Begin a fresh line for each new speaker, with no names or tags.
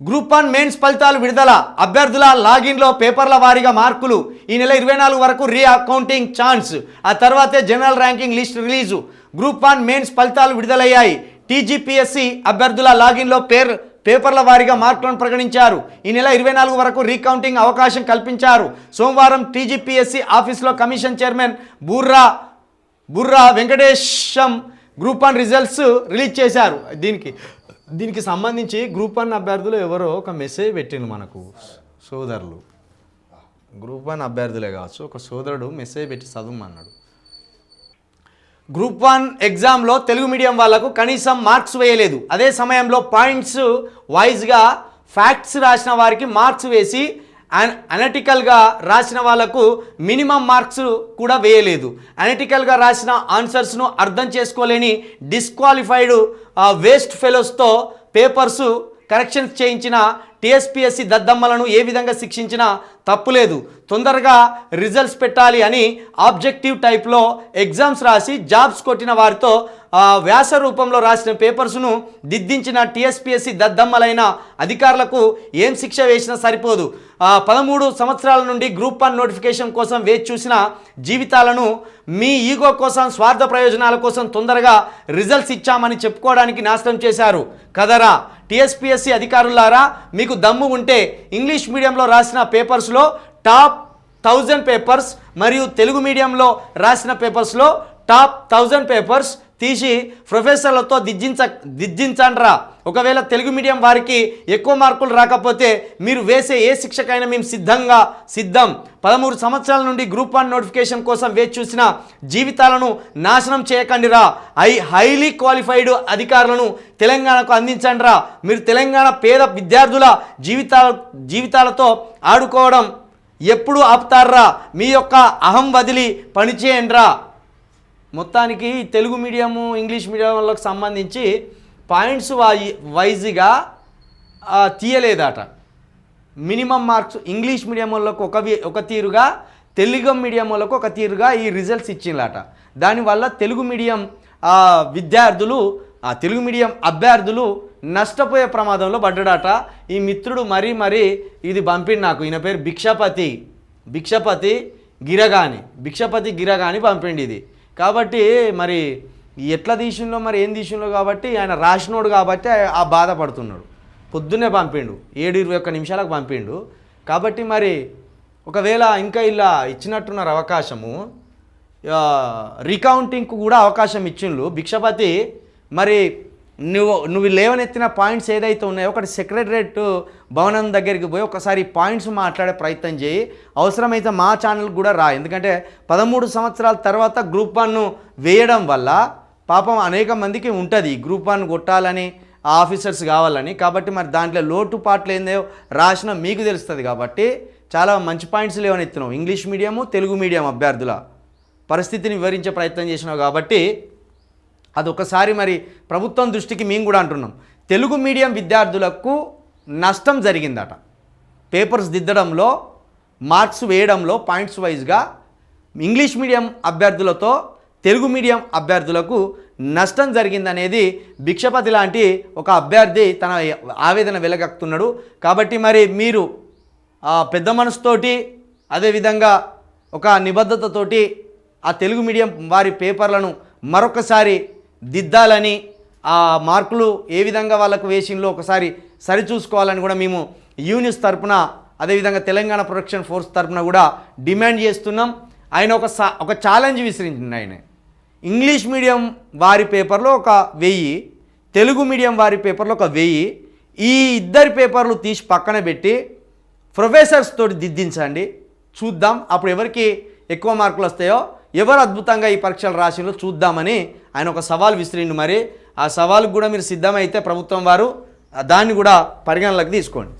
Group one mains ఫలితాలు విడుదల. అభ్యర్థుల లాగిన్లో పేపర్ల వారీగా మార్కులు. ఈ నెల ఇరవై నాలుగు వరకు రీ అకౌంటింగ్ ఛాన్స్. ఆ తర్వాతే general ranking list release. Group one mains ఫలితాలు విడుదలయ్యాయి. టీజీపీఎస్సీ అభ్యర్థుల లాగిన్లో పేరు పేపర్ల వారీగా మార్కులను ప్రకటించారు. ఈ నెల ఇరవై నాలుగు వరకు రీకౌంటింగ్ అవకాశం కల్పించారు. సోమవారం టీజీపీఎస్సీ ఆఫీస్లో commission chairman Burra Burra Venkatesham group one results release చేశారు. దీనికి దీనికి సంబంధించి గ్రూప్ వన్ అభ్యర్థులు ఎవరో ఒక మెసేజ్ పెట్టిండు మనకు. సోదరులు. గ్రూప్ వన్ అభ్యర్థులే కావచ్చు ఒక సోదరుడు మెసేజ్ పెట్టి చదవమన్నాడు గ్రూప్ వన్ ఎగ్జామ్లో తెలుగు మీడియం వాళ్ళకు కనీసం మార్క్స్ వేయలేదు. అదే సమయంలో పాయింట్స్ వైజ్గా ఫ్యాక్ట్స్ రాసిన వారికి మార్క్స్ వేసి అనటికల్గా రాసిన వాళ్ళకు మినిమం మార్క్స్ కూడా వేయలేదు. అనటికల్గా రాసిన ఆన్సర్స్ను అర్థం చేసుకోలేని డిస్క్వాలిఫైడ్ వేస్ట్ ఫెలోస్తో పేపర్స్ కరెక్షన్స్ చేయించిన టీఎస్పీఎస్సీ దద్దమ్మలను ఏ విధంగా శిక్షించినా తప్పులేదు తొందరగా రిజల్ట్స్ పెట్టాలి అని ఆబ్జెక్టివ్ టైప్లో ఎగ్జామ్స్ రాసి జాబ్స్ కొట్టిన వారితో వ్యాస రూపంలో రాసిన పేపర్స్ను దిద్దించిన టీఎస్పీఎస్సీ దద్దమ్మలైన అధికారులకు ఏం శిక్ష వేసినా సరిపోదు. పదమూడు సంవత్సరాల నుండి గ్రూప్ వన్ నోటిఫికేషన్ కోసం వేచి చూసిన జీవితాలను మీ ఈగో కోసం స్వార్థ ప్రయోజనాల కోసం తొందరగా రిజల్ట్స్ ఇచ్చామని చెప్పుకోవడానికి నాశనం చేశారు. కదరా టీఎస్పీఎస్సీ అధికారులారా మీకు దమ్ము ఉంటే ఇంగ్లీష్ మీడియంలో రాసిన పేపర్స్లో టాప్ థౌజండ్ పేపర్స్ మరియు తెలుగు మీడియంలో రాసిన పేపర్స్లో టాప్ థౌజండ్ పేపర్స్ తీసి ప్రొఫెసర్లతో దిద్దించ దిద్దించండ్రా. ఒకవేళ తెలుగు మీడియం వారికి ఎక్కువ మార్కులు రాకపోతే మీరు వేసే ఏ శిక్షకైనా మేము సిద్ధంగా సిద్ధం. పదమూడు సంవత్సరాల నుండి గ్రూప్ వన్ నోటిఫికేషన్ కోసం వేచి చూసిన జీవితాలను నాశనం చేయకండిరా. ఐ హైలీ క్వాలిఫైడ్ అధికారులను తెలంగాణకు అందించండిరా. మీరు తెలంగాణ పేద విద్యార్థుల జీవితాల జీవితాలతో ఆడుకోవడం ఎప్పుడు ఆపుతారా మీ యొక్క అహం వదిలి పనిచేయండిరా. మొత్తానికి తెలుగు మీడియము ఇంగ్లీష్ మీడియం వాళ్ళకి సంబంధించి పాయింట్స్ వై వైజ్గా తీయలేదట. మినిమం మార్క్స్ ఇంగ్లీష్ మీడియం వాళ్ళకు ఒక వి- ఒక తీరుగా తెలుగు మీడియం వాళ్ళకు ఒక తీరుగా ఈ రిజల్ట్స్ ఇచ్చిందట దానివల్ల తెలుగు మీడియం విద్యార్థులు ఆ తెలుగు మీడియం అభ్యర్థులు నష్టపోయే ప్రమాదంలో పడ్డాడట. ఈ మిత్రుడు మరీ మరీ ఇది పంపిండు నాకు. ఈయన పేరు భిక్షపతి. భిక్షపతి గిరగాని. భిక్షపతి గిరగాని పంపిండి ఇది. కాబట్టి మరి ఎట్లా తీసిండో మరి ఏం తీసిండో కాబట్టి ఆయన రాసినోడు కాబట్టి ఆ బాధపడుతున్నాడు. పొద్దున్నే పంపిండు ఏడు ఇరవై ఒక్క నిమిషాలకు పంపిండు. కాబట్టి మరి ఒకవేళ ఇంకా ఇలా ఇచ్చినట్టున్నారు అవకాశము రికౌంటింగ్కు కూడా అవకాశం ఇచ్చిండ్రు భిక్షపతి మరి నువ్వు నువ్వు లేవనెత్తిన పాయింట్స్ ఏదైతే ఉన్నాయో ఒకటి సెక్రటరేట్ భవనం దగ్గరికి పోయి ఒకసారి పాయింట్స్ మాట్లాడే ప్రయత్నం చేయి. అవసరమైతే మా ఛానల్ కూడా రా. ఎందుకంటే పదమూడు సంవత్సరాల తర్వాత గ్రూప్ వన్ను వేయడం వల్ల పాపం అనేక మందికి ఉంటుంది. గ్రూప్ వన్ కొట్టాలని ఆ ఆఫీసర్స్ కావాలని. కాబట్టి మరి దాంట్లో లోటుపాట్లు ఏందో రాసిన మీకు తెలుస్తుంది కాబట్టి చాలా మంచి పాయింట్స్ లేవనెత్తినావు. ఇంగ్లీష్ మీడియము తెలుగు మీడియం అభ్యర్థుల పరిస్థితిని వివరించే ప్రయత్నం చేసినావు కాబట్టి అదొకసారి మరి ప్రభుత్వం దృష్టికి మేము కూడా అంటున్నాం. తెలుగు మీడియం విద్యార్థులకు నష్టం జరిగిందట. పేపర్స్ దిద్దడంలో మార్క్స్ వేయడంలో పాయింట్స్ వైజ్గా ఇంగ్లీష్ మీడియం అభ్యర్థులతో తెలుగు మీడియం అభ్యర్థులకు నష్టం జరిగిందనేది భిక్షపతి లాంటి ఒక అభ్యర్థి తన ఆవేదన వెలగక్కుతున్నాడు కాబట్టి మరి మీరు పెద్ద మనసుతోటి అదేవిధంగా ఒక నిబద్ధతతోటి ఆ తెలుగు మీడియం వారి పేపర్లను మరొకసారి దిద్దాలని ఆ మార్కులు ఏ విధంగా వాళ్ళకు వేసిందో ఒకసారి సరిచూసుకోవాలని కూడా మేము యూనిస్ తరపున అదేవిధంగా తెలంగాణ ప్రొడక్షన్ ఫోర్స్ తరపున కూడా డిమాండ్ చేస్తున్నాం. ఆయన ఒక సా ఒక ఛాలెంజ్ విసిరించింది ఆయన. ఇంగ్లీష్ మీడియం వారి పేపర్లో ఒక వెయ్యి తెలుగు మీడియం వారి పేపర్లో ఒక వెయ్యి ఈ ఇద్దరి పేపర్లు తీసి పక్కన పెట్టి ప్రొఫెసర్స్ తోటి దిద్దించండి. చూద్దాం అప్పుడు ఎవరికి ఎక్కువ మార్కులు వస్తాయో ఎవరు అద్భుతంగా ఈ పరీక్షలు రాసిందో చూద్దామని ఆయన ఒక సవాల్ విసిరిండు మరి. ఆ సవాల్కి కూడా మీరు సిద్ధమైతే ప్రభుత్వం వారు దాన్ని కూడా పరిగణలోకి తీసుకోండి.